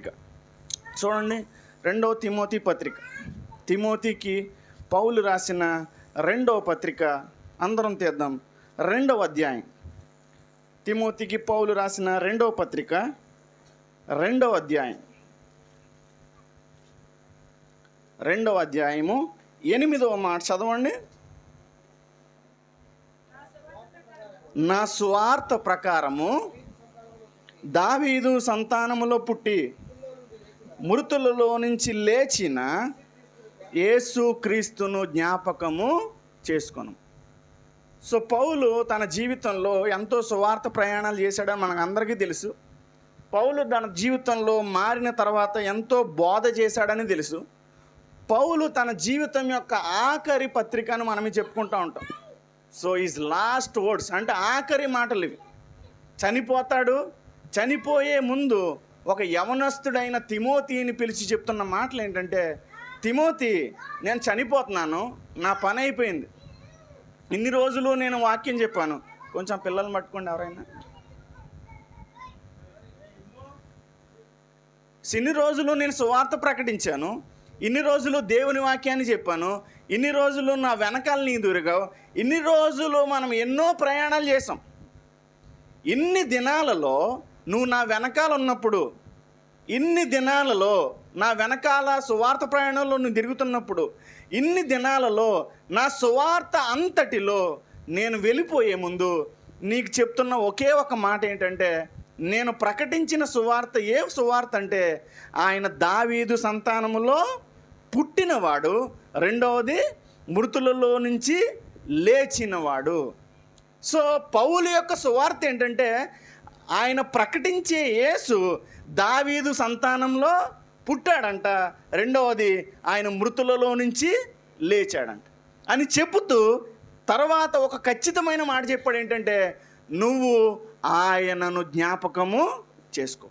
పత్రిక. చూడండి రెండవ తిమోతి పత్రిక. తిమోతికి పౌలు రాసిన రెండవ పత్రిక అందరం తీద్దాం. రెండవ అధ్యాయం. తిమోతికి పౌలు రాసిన రెండవ పత్రిక రెండవ అధ్యాయం. రెండవ అధ్యాయము ఎనిమిదవ మాట. చదవండి. నా స్వార్థ ప్రకారము దావీదు సంతానములో పుట్టి మృతులలో నుంచి లేచిన యేసు క్రీస్తును జ్ఞాపకము చేసుకును. సో పౌలు తన జీవితంలో ఎంతో సువార్త ప్రయాణాలు చేశాడని మనకు అందరికీ తెలుసు. పౌలు తన జీవితంలో మారిన తర్వాత ఎంతో బోధ చేశాడని తెలుసు. పౌలు తన జీవితం యొక్క ఆఖరి పత్రికను మనమే చెప్పుకుంటూ ఉంటాం. సో ఈజ్ లాస్ట్ వర్డ్స్ అంటే ఆఖరి మాటలు ఇవి. చనిపోతాడు చనిపోయే ముందు ఒక యవనస్తుడైన తిమోతిని పిలిచి చెప్తున్న మాటలు ఏంటంటే తిమోతి నేను చనిపోతున్నాను నా పని అయిపోయింది. ఇన్ని రోజులు నేను వాక్యం చెప్పాను. కొంచెం పిల్లల్ని పట్టుకోండి ఎవరైనా. ఇన్ని రోజులు నేను సువార్త ప్రకటించాను. ఇన్ని రోజులు దేవుని వాక్యాన్ని చెప్పాను. ఇన్ని రోజులు నా వెనకాల నీ దొరికావు ఇన్ని రోజులు మనం ఎన్నో ప్రయాణాలు చేసాం ఇన్ని దినాలలో నువ్వు నా వెనకాల ఉన్నప్పుడు ఇన్ని దినాలలో నా వెనకాల సువార్త ప్రయాణంలో నువ్వు తిరుగుతున్నప్పుడు ఇన్ని దినాలలో నా సువార్త అంతటిలో నేను వెళ్ళిపోయే ముందు నీకు చెప్తున్న ఒకే ఒక మాట ఏంటంటే నేను ప్రకటించిన సువార్త ఏ సువార్త అంటే ఆయన దావీదు సంతానములో పుట్టినవాడు రెండవది మృతులలో నుంచి లేచినవాడు. సో పౌలు యొక్క సువార్త ఏంటంటే ఆయన ప్రకటించే యేసు దావీదు సంతానంలో పుట్టాడంట. రెండవది ఆయన మృతులలో నుంచి లేచాడంట. అని చెబుతూ తర్వాత ఒక ఖచ్చితమైన మాట చెప్పాడు ఏంటంటే నువ్వు ఆయనను జ్ఞాపకము చేసుకో.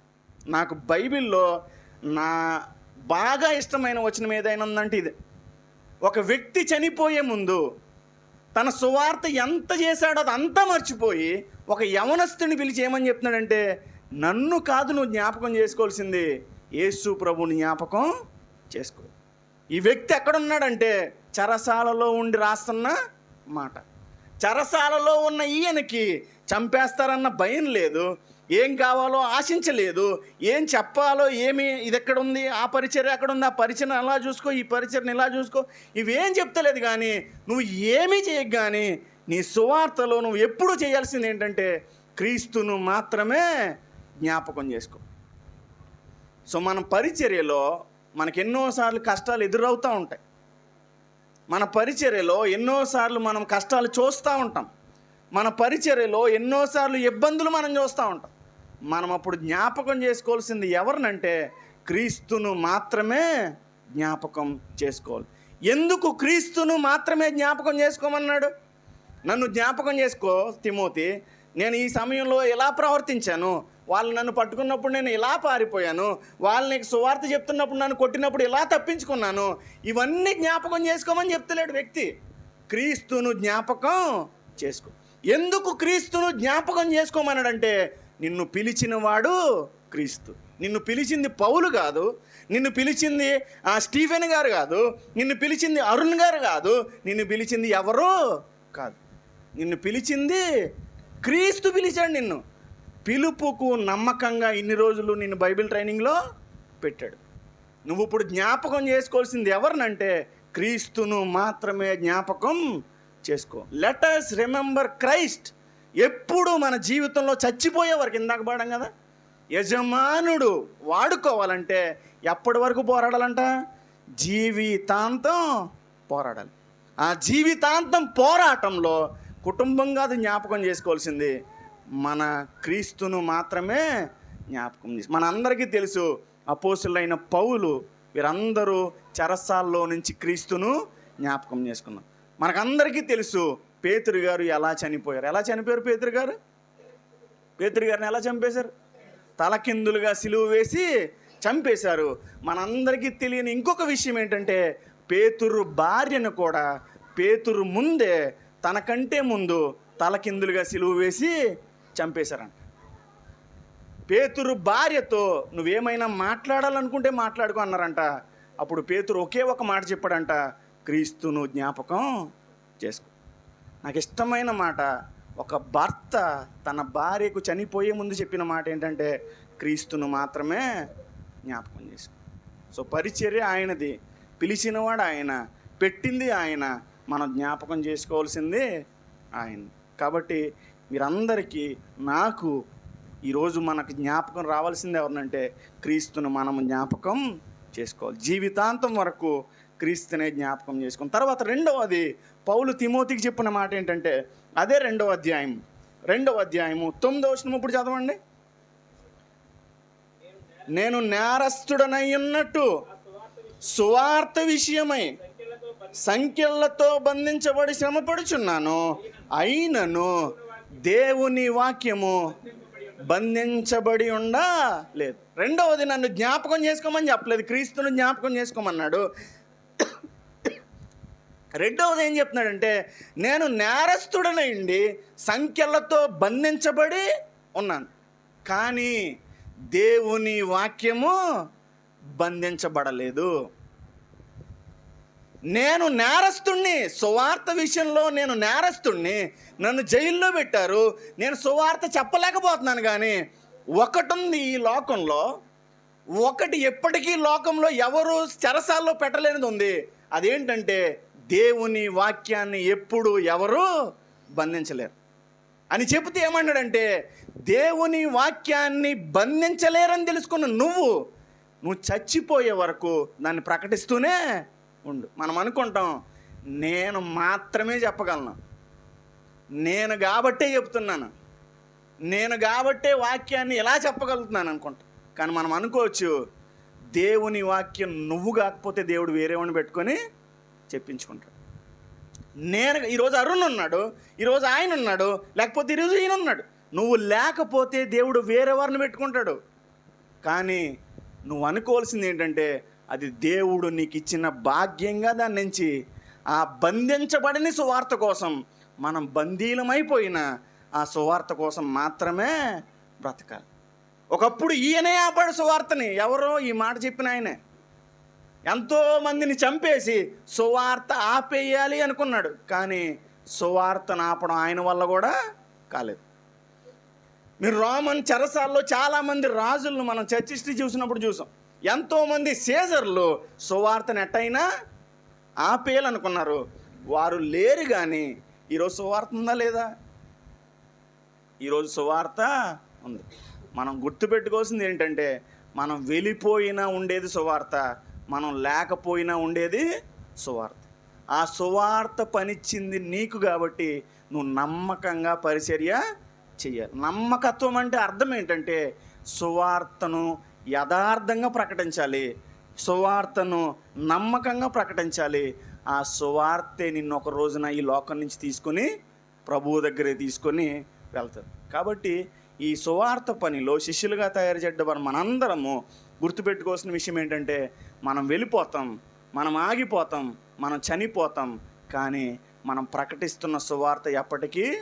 నాకు బైబిల్లో నా బాగా ఇష్టమైన వచనం ఏదైనా ఉందంటే ఇది. ఒక వ్యక్తి చనిపోయే ముందు తన సువార్త ఎంత చేశాడో అది అంతా మర్చిపోయి ఒక యవనస్తుని పిలిచి ఏమని చెప్తున్నాడంటే నన్ను కాదు నువ్వు జ్ఞాపకం చేసుకోవాల్సింది యేసు ప్రభుని జ్ఞాపకం చేసుకో. ఈ వ్యక్తి ఎక్కడున్నాడంటే చరసాలలో ఉండి రాస్తున్న మాట. చరసాలలో ఉన్న ఈయనకి చంపేస్తారన్న భయం లేదు. ఏం కావాలో ఆశించలేదు. ఏం చెప్పాలో ఏమి ఇది ఎక్కడ ఉంది ఆ పరిచర్ ఎక్కడ ఉంది ఆ పరిచయం అలా చూసుకో? ఈ పరిచయం ఇలా చూసుకో? ఇవేం చెప్తలేదు కానీ నువ్వు ఏమీ చేయకు కానీ నీ సువార్తలో నువ్వు ఎప్పుడు చేయాల్సింది ఏంటంటే క్రీస్తును మాత్రమే జ్ఞాపకం చేసుకో. సో మన పరిచర్యలో మనకు ఎన్నోసార్లు కష్టాలు ఎదురవుతూ ఉంటాయి. మన పరిచర్యలో ఎన్నోసార్లు మనం కష్టాలు చూస్తూ ఉంటాం. మన పరిచర్యలో ఎన్నోసార్లు ఇబ్బందులు మనం చూస్తూ ఉంటాం. మనం అప్పుడు జ్ఞాపకం చేసుకోవాల్సింది ఎవరినంటే క్రీస్తును మాత్రమే జ్ఞాపకం చేసుకోవాలి. ఎందుకు క్రీస్తును మాత్రమే జ్ఞాపకం చేసుకోమన్నాడు? నన్ను జ్ఞాపకం చేసుకో తిమోతి నేను ఈ సమయంలో ఎలా ప్రవర్తించాను? వాళ్ళు నన్ను పట్టుకున్నప్పుడు నేను ఇలా పారిపోయాను? వాళ్ళు నీకు సువార్త చెప్తున్నప్పుడు నన్ను కొట్టినప్పుడు ఇలా తప్పించుకున్నాను? ఇవన్నీ జ్ఞాపకం చేసుకోమని చెప్తలేడు వ్యక్తి. క్రీస్తును జ్ఞాపకం చేసుకో. ఎందుకు క్రీస్తును జ్ఞాపకం చేసుకోమన్నాడంటే నిన్ను పిలిచినవాడు క్రీస్తు. నిన్ను పిలిచింది పౌలు కాదు. నిన్ను పిలిచింది ఆ స్టీఫెన్ గారు కాదు. నిన్ను పిలిచింది అరుణ్ గారు కాదు. నిన్ను పిలిచింది ఎవరు కాదు. నిన్ను పిలిచింది క్రీస్తు పిలిచాడు నిన్ను. పిలుపుకు నమ్మకంగా ఇన్ని రోజులు నిన్ను బైబిల్ ట్రైనింగ్లో పెట్టాడు. నువ్వు ఇప్పుడు జ్ఞాపకం చేసుకోవాల్సింది ఎవరినంటే క్రీస్తును మాత్రమే జ్ఞాపకం చేసుకో. లెటర్స్ రిమెంబర్ క్రైస్ట్ ఎప్పుడు మన జీవితంలో చచ్చిపోయే వరకు ఇందాక పాడం కదా? యజమానుడు వాడుకోవాలంటే ఎప్పటి వరకు పోరాడాలంట? జీవితాంతం పోరాడాలి. ఆ జీవితాంతం పోరాటంలో కుటుంబంగా అది జ్ఞాపకం చేసుకోవాల్సింది మన క్రీస్తును మాత్రమే జ్ఞాపకం చేసి. మనందరికీ తెలుసు అపోసులైన పౌలు వీరందరూ చెరసాల్లో నుంచి క్రీస్తును జ్ఞాపకం చేసుకున్నాం మనకందరికీ తెలుసు పేతురు గారు ఎలా చనిపోయారు. ఎలా చనిపోయారు పేతురు గారు? పేతురు గారిని ఎలా చంపేశారు? తలకిందులుగా సిలువ వేసి చంపేశారు. మనందరికీ తెలియని ఇంకొక విషయం ఏంటంటే పేతురు భార్యను కూడా పేతురు ముందే తనకంటే ముందు తలకిందులుగా సిలువ వేసి చంపేశారంట. పేతురు భార్యతో నువ్వేమైనా మాట్లాడాలనుకుంటే మాట్లాడుకో అన్నారంట. అప్పుడు పేతురు ఒకే ఒక మాట చెప్పాడంట క్రీస్తును జ్ఞాపకం చేసుకో. నాకు ఇష్టమైన మాట ఒక భర్త తన భార్యకు చనిపోయే ముందు చెప్పిన మాట ఏంటంటే క్రీస్తును మాత్రమే జ్ఞాపకం చేసుకో. సో పరిచర్య ఆయనది. పిలిచినవాడు ఆయన పెట్టింది ఆయన. మనం జ్ఞాపకం చేసుకోవాల్సింది ఆయన. కాబట్టి మీరందరికీ నాకు ఈరోజు మనకు జ్ఞాపకం రావాల్సింది ఎవరినంటే క్రీస్తును మనము జ్ఞాపకం చేసుకోవాలి. జీవితాంతం వరకు క్రీస్తునే జ్ఞాపకం చేసుకుని. తర్వాత రెండవది పౌలు తిమోతికి చెప్పిన మాట ఏంటంటే అదే రెండవ అధ్యాయం. రెండవ అధ్యాయము తొమ్మిదవ వచనం ఇప్పుడు చదవండి? నేను నేరస్తుడనై ఉన్నట్టు సువార్త విషయమై సంఖ్యలతో బంధించబడి శ్రమపడుచున్నాను. అయినను దేవుని వాక్యము బంధించబడి ఉండా లేదు. రెండవది నన్ను జ్ఞాపకం చేసుకోమని చెప్పలేదు. క్రీస్తును జ్ఞాపకం చేసుకోమన్నాడు. రెండవది ఏం చెప్తున్నాడంటే నేను నేరస్తుడనండి సంఖ్యలతో బంధించబడి ఉన్నాను. కానీ దేవుని వాక్యము బంధించబడలేదు. నేను నేరస్తుణ్ణి సువార్త విషయంలో నేను నేరస్తుణ్ణి నన్ను జైల్లో పెట్టారు. నేను సువార్త చెప్పలేకపోతున్నాను కానీ ఒకటి ఉంది ఈ లోకంలో ఒకటి ఎప్పటికీ లోకంలో ఎవరు చెరసాల్లో పెట్టలేనిది ఉంది. అదేంటంటే దేవుని వాక్యాన్ని ఎప్పుడు ఎవరు బంధించలేరు. అని చెబితే ఏమన్నాడంటే దేవుని వాక్యాన్ని బంధించలేరని తెలుసుకున్న నువ్వు నువ్వు చచ్చిపోయే వరకు దాన్ని ప్రకటిస్తూనే ఉండు. మనం అనుకుంటాం నేను మాత్రమే చెప్పగలను. నేను కాబట్టే చెప్తున్నాను. నేను కాబట్టే వాక్యాన్ని ఎలా చెప్పగలుగుతున్నాను అనుకుంటా. కానీ మనం అనుకోవచ్చు దేవుని వాక్యం నువ్వు కాకపోతే దేవుడు వేరేవాడిని పెట్టుకొని చెప్పించుకుంటాడు. నేను ఈరోజు అరుణ్ ఉన్నాడు ఈరోజు ఆయన ఉన్నాడు లేకపోతే ఈరోజు ఈయన ఉన్నాడు. నువ్వు లేకపోతే దేవుడు వేరే వారిని పెట్టుకుంటాడు. కానీ నువ్వు అనుకోవాల్సింది ఏంటంటే అది దేవుడు నీకు ఇచ్చిన భాగ్యంగా దాని నుంచి ఆ బంధించబడిన సువార్త కోసం మనం బందీలమైపోయిన ఆ సువార్త కోసం మాత్రమే బ్రతకాలి. ఒకప్పుడు ఈయనే ఆపాడు సువార్తని. ఎవరో ఈ మాట చెప్పిన ఆయనే. ఎంతో మందిని చంపేసి సువార్త ఆపేయాలి అనుకున్నాడు. కానీ సువార్తను ఆపడం ఆయన వల్ల కూడా కాలేదు. మీరు రోమన్ చెరసాల్లో చాలామంది రాజులను మనం చర్చిస్ట్రీ చూసినప్పుడు చూసాం. ఎంతోమంది సీజర్లు సువార్తను ఎట్టయినా ఆపేయాలనుకున్నారు. వారు లేరు కానీ ఈరోజు సువార్త ఉందా లేదా? ఈరోజు సువార్త ఉంది. మనం గుర్తుపెట్టుకోవాల్సింది ఏంటంటే మనం వెళ్ళిపోయినా ఉండేది సువార్త మనం లేకపోయినా ఉండేది సువార్త. ఆ సువార్త పనిచ్చింది నీకు కాబట్టి నువ్వు నమ్మకంగా పరిచర్య చెయ్యాలి. నమ్మకత్వం అంటే అర్థం ఏంటంటే సువార్తను యథార్థంగా ప్రకటించాలి. సువార్తను నమ్మకంగా ప్రకటించాలి. ఆ సువార్తే నిన్ను ఒక రోజున ఈ లోకం నుంచి తీసుకొని ప్రభువు దగ్గరే తీసుకొని వెళ్తుంది కాబట్టి ఈ సువార్త పనిలో శిష్యులుగా తయారు చేయడం మనందరము గుర్తుపెట్టుకోవాల్సిన విషయం ఏంటంటే మనం వెళ్ళిపోతాం మనం ఆగిపోతాం మనం చనిపోతాం కానీ మనం ప్రకటిస్తున్న సువార్త ఎప్పటికీ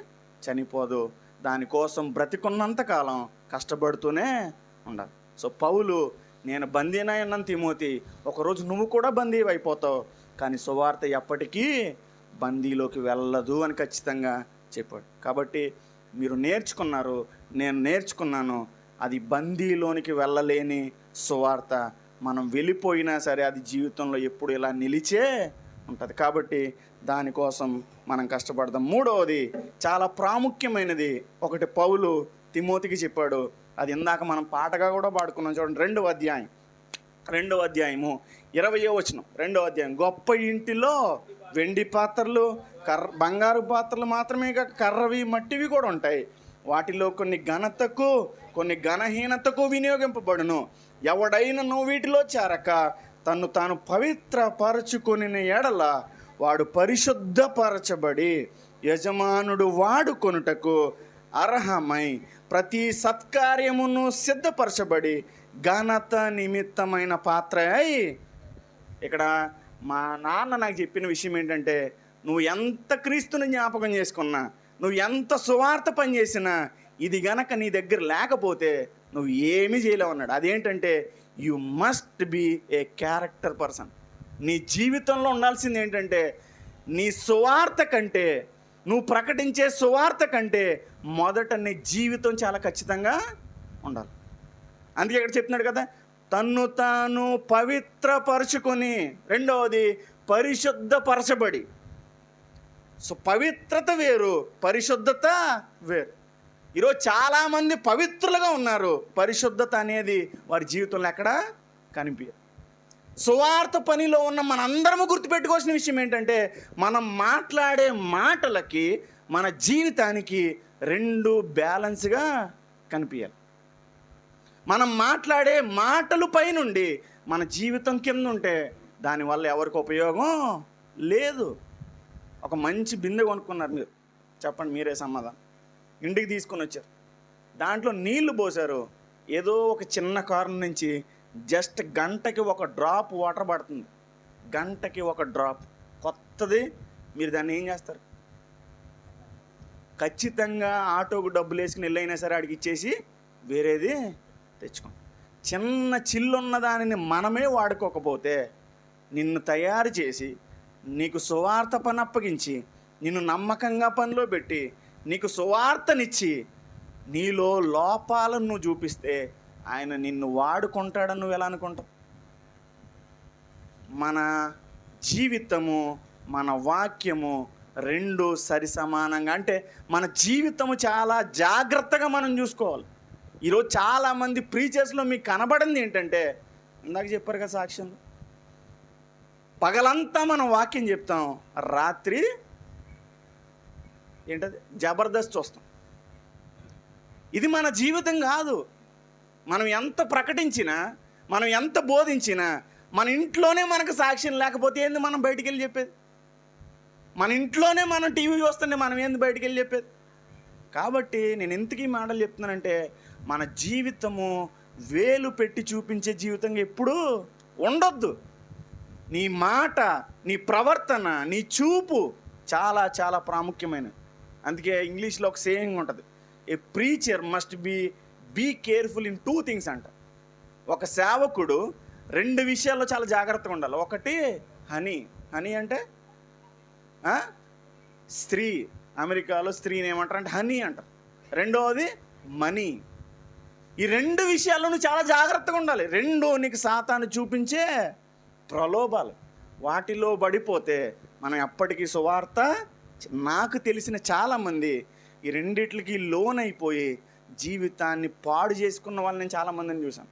చనిపోదు. దానికోసం బ్రతికున్నంత కాలం కష్టపడుతూనే ఉండాలి. సో పౌలు నేను బందీనై ఉన్నాను తిమోతి ఒకరోజు నువ్వు కూడా బందీ అయిపోతావు కానీ సువార్త ఎప్పటికీ బందీలోకి వెళ్ళదు అని ఖచ్చితంగా చెప్పాడు. కాబట్టి మీరు నేర్చుకున్నారు నేను నేర్చుకున్నాను అది బందీలోనికి వెళ్ళలేని సువార్త. మనం వెళ్ళిపోయినా సరే అది జీవితంలో ఎప్పుడు ఇలా నిలిచే ఉంటుంది. కాబట్టి దానికోసం మనం కష్టపడదాం. మూడవది చాలా ప్రాముఖ్యమైనది ఒకటి పౌలు తిమోతికి చెప్పాడు. అది ఇందాక మనం పాటగా కూడా పాడుకున్నాం చూడండి రెండవ అధ్యాయం. రెండవ అధ్యాయము ఇరవయో వచనం. రెండవ అధ్యాయం గొప్ప ఇంటిలో వెండి పాత్రలు కర్ర బంగారు పాత్రలు మాత్రమే కాక కర్రవి మట్టివి కూడా ఉంటాయి. వాటిలో కొన్ని ఘనతకు కొన్ని ఘనహీనతకు వినియోగింపబడును. ఎవడైనా నువ్వు వీటిలో చేరక తను తాను పవిత్రపరచుకొని ఎడల వాడు పరిశుద్ధపరచబడి యజమానుడు వాడుకొనుటకు అర్హమై ప్రతి సత్కార్యమును సిద్ధపరచబడి ఘనత నిమిత్తమైన పాత్ర అయి. ఇక్కడ మా నాన్న నాకు చెప్పిన విషయం ఏంటంటే నువ్వు ఎంత క్రీస్తుని జ్ఞాపకం చేసుకున్నా నువ్వు ఎంత సువార్త పని చేసినా ఇది గనక నీ దగ్గర లేకపోతే నువ్వు ఏమీ చేయలేవు అన్నాడు. అదేంటంటే you must be a character person నీ జీవితంలో ఉండాల్సింది ఏంటంటే నీ సువార్త కంటే నువ్వు ప్రకటించే సువార్త కంటే మొదట నీ జీవితం చాలా ఖచ్చితంగా ఉండాలి. అందుకే ఇక్కడ చెప్తున్నాడు కదా తన్ను తాను పవిత్రపరచుకొని రెండవది పరిశుద్ధపరచబడి. సో పవిత్రత వేరు పరిశుద్ధత వేరు. ఈరోజు చాలామంది పవిత్రులుగా ఉన్నారు. పరిశుద్ధత అనేది వారి జీవితంలో ఎక్కడ కనిపించదు. సువార్త పనిలో ఉన్న మనందరము గుర్తుపెట్టుకోవాల్సిన విషయం ఏంటంటే మనం మాట్లాడే మాటలకి మన జీవితానికి రెండు బ్యాలెన్స్గా కనిపించాలి. మనం మాట్లాడే మాటలు పైనుండి మన జీవితం కింద ఉంటే దానివల్ల ఎవరికి ఉపయోగం లేదు. ఒక మంచి బిందె కొనుక్కున్నారు మీరు. చెప్పండి మీరే సమాధానం. ఇంటికి తీసుకొని వచ్చారు. దాంట్లో నీళ్ళు పోసారు ఏదో ఒక చిన్న కారణం నుంచి జస్ట్ గంటకి ఒక డ్రాప్ వాటర్ పడుతుంది. గంటకి ఒక డ్రాప్. కొత్తది. మీరు దాన్ని ఏం చేస్తారు? ఖచ్చితంగా ఆటోకు డబ్బులు వేసుకుని వెళ్ళైనా సరే అడిగి ఇచ్చేసి వేరేది తెచ్చుకోండి. చిన్న చిల్లున్న దానిని మనమే వాడుకోకపోతే నిన్ను తయారు చేసి నీకు సువార్త పని అప్పగించి నిన్ను నమ్మకంగా పనిలో పెట్టి నీకు సువార్తనిచ్చి నీలో లోపాలను నువ్వు చూపిస్తే ఆయన నిన్ను వాడుకుంటాడని నువ్వు ఎలా అనుకుంటావు? మన జీవితము మన వాక్యము రెండు సరి సమానంగా అంటే మన జీవితము చాలా జాగ్రత్తగా మనం చూసుకోవాలి. ఈరోజు చాలామంది ప్రీచర్స్లో మీకు కనబడింది ఏంటంటే ఇందాక చెప్పారు కదా సాక్ష్యంలో పగలంతా మనం వాక్యం చెప్తాం. రాత్రి ఏంటది? జబర్దస్త్ చూస్తాం. ఇది మన జీవితం కాదు. మనం ఎంత ప్రకటించినా మనం ఎంత బోధించినా మన ఇంట్లోనే మనకు సాక్ష్యం లేకపోతే ఏంది మనం బయటికి వెళ్ళి చెప్పేది? మన ఇంట్లోనే మనం టీవీ చూస్తుంటే మనం ఏంది బయటికి వెళ్ళి చెప్పేది? కాబట్టి నేను ఎందుకు ఈ మాటలు చెప్తున్నానంటే మన జీవితము వేలు పెట్టి చూపించే జీవితంగా ఎప్పుడూ ఉండొద్దు. నీ మాట నీ ప్రవర్తన నీ చూపు చాలా చాలా ప్రాముఖ్యమైనది అందుకే ఇంగ్లీష్లో ఒక సేయింగ్ ఉంటుంది. A preacher must be be careful in two things అంట. ఒక సేవకుడు రెండు విషయాల్లో చాలా జాగ్రత్తగా ఉండాలి. ఒకటి హనీ. హనీ అంటే స్త్రీ. అమెరికాలో స్త్రీని ఏమంటారు అంటే హనీ అంటారు. రెండవది మనీ. ఈ రెండు విషయాల్లో నువ్వు చాలా జాగ్రత్తగా ఉండాలి. రెండో నీకు సాతాను చూపించే ప్రలోభాలు. వాటిలో పడిపోతే మనం ఎప్పటికీ సువార్త నాకు తెలిసిన చాలామంది ఈ రెండిట్లకి లోన్ అయిపోయి జీవితాన్ని పాడు చేసుకున్న వాళ్ళని నేను చాలామందిని చూశాను.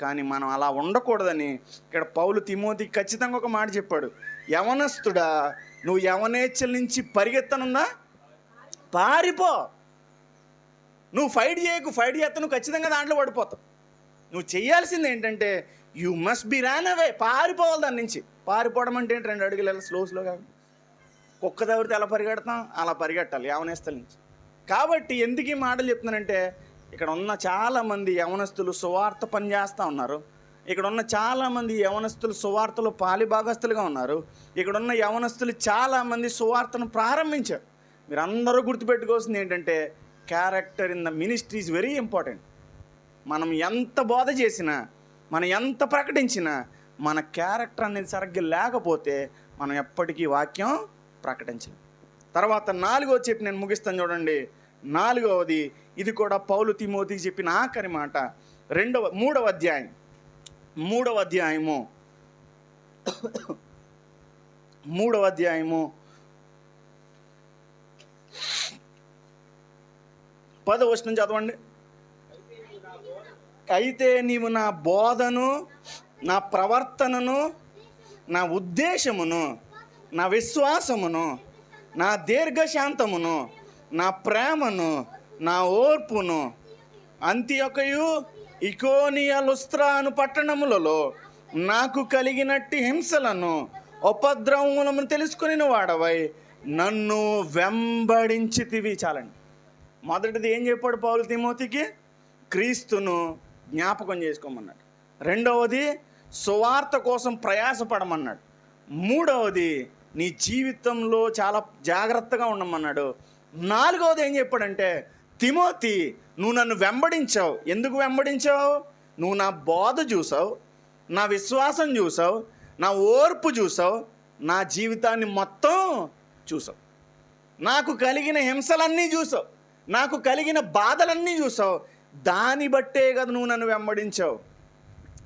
కానీ మనం అలా ఉండకూడదని ఇక్కడ పౌలు తిమోతికి ఖచ్చితంగా ఒక మాట చెప్పాడు. యవనస్తుడా నువ్వు యవనేచ్చల నుంచి పరిగెత్తనుందా? పారిపో. నువ్వు ఫైట్ చేయకు ఫైట్ చేస్తా నువ్వు ఖచ్చితంగా దాంట్లో పడిపోతావు. నువ్వు చేయాల్సింది ఏంటంటే you must be run away పారిపోవాలి దాని నుంచి. పారిపోవడం అంటే ఏంటి? రెండు అడుగులు స్లో స్లోగా కుక్క దగ్గరితే ఎలా పరిగెడతాం? అలా పరిగెట్టాలి యవనేస్తల నుంచి. కాబట్టి ఎందుకు ఈ మాటలు చెప్తున్నానంటే ఇక్కడ ఉన్న చాలామంది యవనస్తులు సువార్త పని చేస్తూ ఉన్నారు. ఇక్కడ ఉన్న చాలామంది యవనస్తులు సువార్తలు పాలిభాగస్తులుగా ఉన్నారు. ఇక్కడ ఉన్న యవనస్తులు చాలామంది సువార్తను ప్రారంభించారు. మీరు అందరూ గుర్తుపెట్టుకోవాల్సింది ఏంటంటే character in the ministry is very important మనం ఎంత బోధ చేసినా మనం ఎంత ప్రకటించినా మన క్యారెక్టర్ అనేది సరిగ్గా లేకపోతే మనం ఎప్పటికీ వాక్యం ప్రకటించలేం. తర్వాత నాలుగో చెప్పి నేను ముగిస్తాను చూడండి. నాలుగవది ఇది కూడా పౌలు తిమోతికి చెప్పిన ఆఖరి మాట. రెండవ మూడవ అధ్యాయం. మూడవ అధ్యాయము. మూడవ అధ్యాయము. పదవ చదవండి. అయితే నీవు నా బోధను నా ప్రవర్తనను నా ఉద్దేశమును నా విశ్వాసమును నా దీర్ఘశాంతమును నా ప్రేమను నా ఓర్పును అంత్యొకయు ఇకోనియ లుస్త్రా అను పట్టణములలో నాకు కలిగినట్టి హింసలను ఉపద్రవములను తెలుసుకుని వాడవై నన్ను వెంబడించితివి. చాలండి. మొదటిది ఏం చెప్పాడు పౌలు తిమోతికి? క్రీస్తును జ్ఞాపకం చేసుకోమన్నాడు. రెండవది సువార్త కోసం ప్రయాసపడమన్నాడు. మూడవది నీ జీవితంలో చాలా జాగ్రత్తగా ఉండమన్నాడు. నాలుగవది ఏం చెప్పాడంటే తిమోతి నువ్వు నన్ను వెంబడించావు. ఎందుకు వెంబడించావు? నువ్వు నా బోధ చూసావు నా విశ్వాసం చూసావు నా ఓర్పు చూసావు నా జీవితాన్ని మొత్తం చూసావు. నాకు కలిగిన హింసలన్నీ చూసావు నాకు కలిగిన బాధలన్నీ చూసావు. దాన్ని బట్టే కదా నువ్వు నన్ను వెంబడించావు.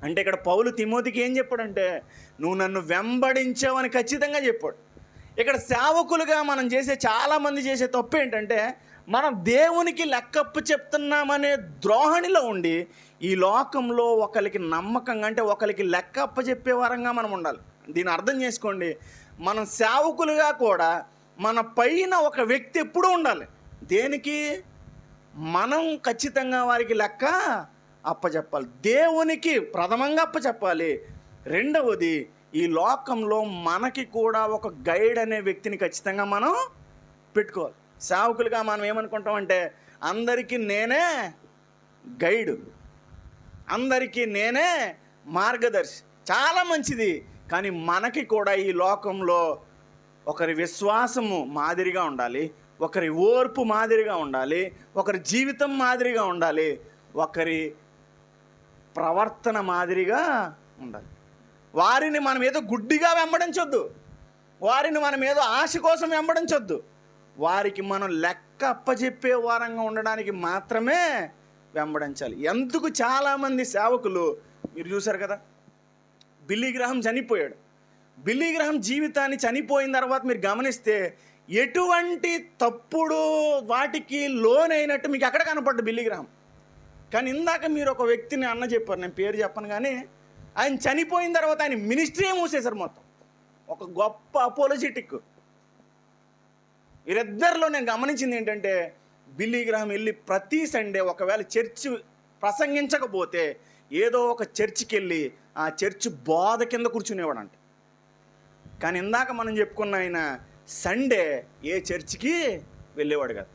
అంటే ఇక్కడ పౌలు తిమోతికి ఏం చెప్పాడంటే నువ్వు నన్ను వెంబడించావు అని ఖచ్చితంగా చెప్పాడు. ఇక్కడ సేవకులుగా మనం చేసే చాలామంది చేసే తప్పు ఏంటంటే మనం దేవునికి లెక్కప్పు చెప్తున్నామనే ద్రోహణిలో ఉండి ఈ లోకంలో ఒకరికి నమ్మకంగా అంటే ఒకరికి లెక్కప్ప చెప్పే వారంగా మనం ఉండాలి. దీని అర్థం చేసుకోండి. మనం సేవకులుగా కూడా మన పైన ఒక వ్యక్తి ఎప్పుడూ ఉండాలి. దేనికి? మనం ఖచ్చితంగా వారికి లెక్క అప్పచెప్పాలి. దేవునికి ప్రథమంగా అప్పచెప్పాలి. రెండవది ఈ లోకంలో మనకి కూడా ఒక గైడ్ అనే వ్యక్తిని ఖచ్చితంగా మనం పెట్టుకోవాలి. సేవకులుగా మనం ఏమనుకుంటామంటే అందరికీ నేనే గైడు. అందరికీ నేనే మార్గదర్శి. చాలా మంచిది. కానీ మనకి కూడా ఈ లోకంలో ఒకరి విశ్వాసము మాదిరిగా ఉండాలి. ఒకరి ఓర్పు మాదిరిగా ఉండాలి ఒకరి జీవితం మాదిరిగా ఉండాలి ఒకరి ప్రవర్తన మాదిరిగా ఉండాలి. వారిని మనం ఏదో గుడ్డిగా వెంబడించొద్దు వారిని మనం ఏదో ఆశ కోసం వెంబడించొద్దు వారికి మనం లెక్క అప్పచెప్పే వారంగా ఉండడానికి మాత్రమే వెంబడించాలి ఎందుకు చాలామంది సేవకులు మీరు చూశారు కదా బిల్లీగ్రహం చనిపోయాడు. బిల్లీగ్రహం జీవితాన్ని చనిపోయిన తర్వాత మీరు గమనిస్తే ఎటువంటి తప్పుడు వాటికి లోన్ అయినట్టు మీకు ఎక్కడ కనపడ్డు బిల్లీ గ్రహం కానీ ఇందాక మీరు ఒక వ్యక్తిని అన్న చెప్పారు నేను పేరు చెప్పను కానీ ఆయన చనిపోయిన తర్వాత ఆయన మినిస్ట్రీ మూసేశారు మొత్తం. ఒక గొప్ప అపోలజిటిక్. వీరిద్దరిలో నేను గమనించింది ఏంటంటే బిల్లీ గ్రహం వెళ్ళి ప్రతి సండే ఒకవేళ చర్చి ప్రసంగించకపోతే ఏదో ఒక చర్చికి వెళ్ళి ఆ చర్చ్ బోధ కింద కూర్చునేవాడంట. కానీ ఇందాక మనం చెప్పుకున్న ఆయన సండే ఏ చర్చికి వెళ్ళేవాడు కాదు.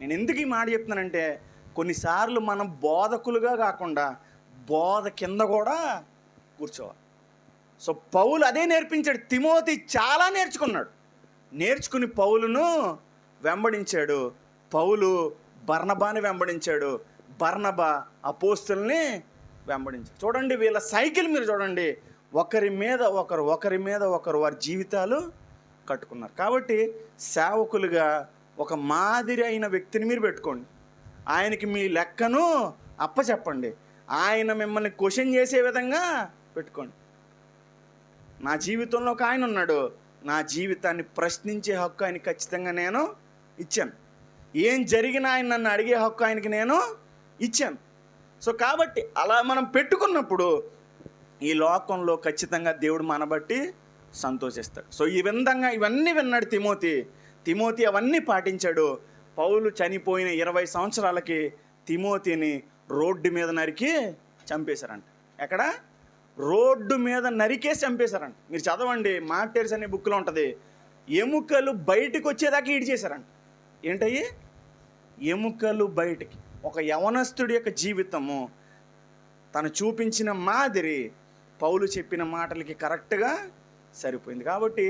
నేను ఎందుకు ఈ మాట చెప్తున్నానంటే కొన్నిసార్లు మనం బోధకులుగా కాకుండా బోధ కింద కూడా కూర్చోవాలి. సో పౌలు అదే నేర్పించాడు. తిమోతి చాలా నేర్చుకున్నాడు. నేర్చుకుని పౌలును వెంబడించాడు. పౌలు బర్ణబాని వెంబడించాడు. బర్ణబ అపోస్తుల్ని వెంబడించాడు. చూడండి వీళ్ళ సైకిల్ మీరు చూడండి. ఒకరి మీద ఒకరు ఒకరి మీద ఒకరు వారి జీవితాలు కట్టుకున్నారు. కాబట్టి సేవకులుగా ఒక మాదిరి అయిన వ్యక్తిని మీరు పెట్టుకోండి. ఆయనకి మీ లెక్కను అప్పచెప్పండి. ఆయన మిమ్మల్ని క్వశ్చన్ చేసే విధంగా పెట్టుకోండి. నా జీవితంలో ఒక ఆయన ఉన్నాడు. నా జీవితాన్ని ప్రశ్నించే హక్కు ఆయన ఖచ్చితంగా నేను ఇచ్చాను. ఏం జరిగినా ఆయన నన్ను అడిగే హక్కు ఆయనకి నేను ఇచ్చాను. సో కాబట్టి అలా మనం పెట్టుకున్నప్పుడు ఈ లోకంలో ఖచ్చితంగా దేవుడు మన బట్టి సంతోషిస్తాడు. సో ఈ విధంగా ఇవన్నీ విన్నాడు తిమోతి. తిమోతి అవన్నీ పాటించాడు. పౌలు చనిపోయిన ఇరవై సంవత్సరాలకి తిమోతిని రోడ్డు మీద నరికి చంపేశారంట. ఎక్కడ? రోడ్డు మీద నరికేసి చంపేశారంట. మీరు చదవండి మార్టెర్స్ అనే బుక్లో ఉంటుంది. ఎముకలు బయటకు వచ్చేదాకా ఈడ్ చేశారంట. ఏంటయ్యి? ఎముకలు బయటికి. ఒక యవనస్తుడి యొక్క జీవితము తను చూపించిన మాదిరి పౌలు చెప్పిన మాటలకి కరెక్ట్గా సరిపోయింది. కాబట్టి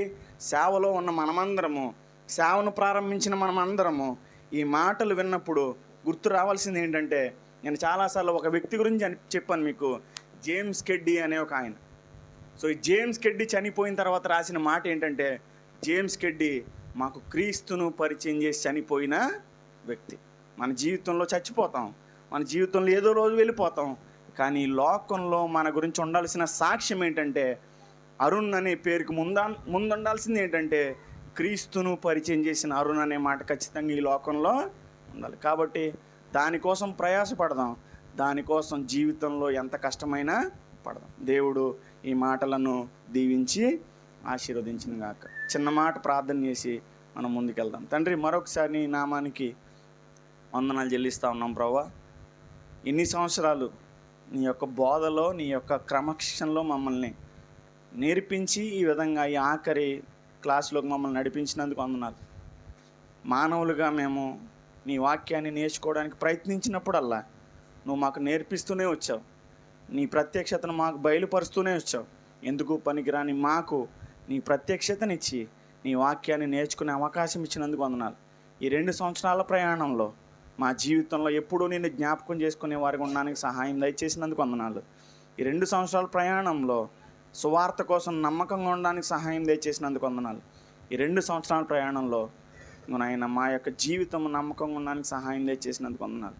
సేవలో ఉన్న మనమందరము సేవను ప్రారంభించిన మనమందరము ఈ మాటలు విన్నప్పుడు గుర్తు రావాల్సింది ఏంటంటే నేను చాలాసార్లు ఒక వ్యక్తి గురించి అని చెప్పాను మీకు జేమ్స్ కెడ్డీ అనే ఒక ఆయన. సో ఈ జేమ్స్ కెడ్డీ చనిపోయిన తర్వాత రాసిన మాట ఏంటంటే జేమ్స్ కెడ్డీ మాకు క్రీస్తును పరిచయం చేసి చనిపోయిన వ్యక్తి. మన జీవితంలో చచ్చిపోతాం మన జీవితంలో ఏదో రోజు వెళ్ళిపోతాం కానీ ఈ లోకంలో మన గురించి ఉండాల్సిన సాక్ష్యం ఏంటంటే అరుణ్ అనే పేరుకి ముందా ముందుండాల్సింది ఏంటంటే క్రీస్తును పరిచయం చేసిన అరుణ్ అనే మాట ఖచ్చితంగా ఈ లోకంలో ఉండాలి. కాబట్టి దానికోసం ప్రయాసపడదాం. దానికోసం జీవితంలో ఎంత కష్టమైనా పడదాం. దేవుడు ఈ మాటలను దీవించి ఆశీర్వదించిన గాక చిన్న మాట ప్రార్థన చేసి మనం ముందుకెళ్దాం. తండ్రి మరొకసారి నీ నామానికి వందనాలు చెల్లిస్తా ఉన్నాం ప్రభా ఇన్ని సంవత్సరాలు నీ యొక్క బోధలో నీ యొక్క క్రమశిక్షణలో మమ్మల్ని నేర్పించి ఈ విధంగా ఈ ఆఖరి క్లాసులోకి మమ్మల్ని నడిపించినందుకు వందనాలు. మానవులుగా మేము నీ వాక్యాన్ని నేర్చుకోవడానికి ప్రయత్నించినప్పుడల్లా నువ్వు మాకు నేర్పిస్తూనే వచ్చావు. నీ ప్రత్యక్షతను మాకు బయలుపరుస్తూనే వచ్చావు. ఎందుకు పనికిరాని మాకు నీ ప్రత్యక్షతనిచ్చి నీ వాక్యాన్ని నేర్చుకునే అవకాశం ఇచ్చినందుకు వందనాలు. ఈ రెండు సంవత్సరాల ప్రయాణంలో మా జీవితంలో ఎప్పుడూ నేను జ్ఞాపకం చేసుకునే వారికి ఉండడానికి సహాయం దయచేసినందుకు వందనాలు. ఈ రెండు సంవత్సరాల ప్రయాణంలో సువార్త కోసం నమ్మకంగా ఉండడానికి సహాయం దయచేసినందుకు వందనాలు. ఈ రెండు సంవత్సరాల ప్రయాణంలో ఆయన మా యొక్క జీవితం నమ్మకంగా ఉండడానికి సహాయం దయచేసినందుకు వందనాలు.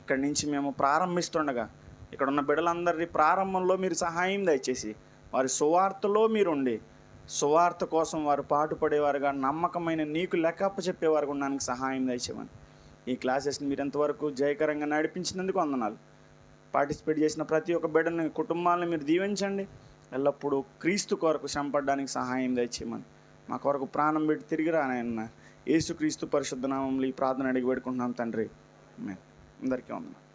ఇక్కడి నుంచి మేము ప్రారంభిస్తుండగా ఇక్కడ ఉన్న బిడ్డలందరి ప్రారంభంలో మీరు సహాయం దయచేసి వారి సువార్తలో మీరు ఉండి సువార్త కోసం వారు పాటుపడేవారుగా నమ్మకమైన నీకు లెక్కప్ప చెప్పేవారు ఉండడానికి సహాయం దయచేయమని. ఈ క్లాసెస్ని మీరు ఎంతవరకు జయకరంగా నడిపించినందుకు వందనాలు. పార్టిసిపేట్ చేసిన ప్రతి ఒక్క బిడ్డని కుటుంబాలను మీరు దీవించండి. ఎల్లప్పుడూ క్రీస్తు కొరకు శ్రమపడడానికి సహాయం దయచేయమని. మా కొరకు ప్రాణం పెట్టి తిరిగి రానాయన్న యేసుక్రీస్తు పరిశుద్ధ నామంలో ఈ ప్రార్థన అడిగి పెట్టుకుంటున్నాం తండ్రి. అందరికీ వందనాలు.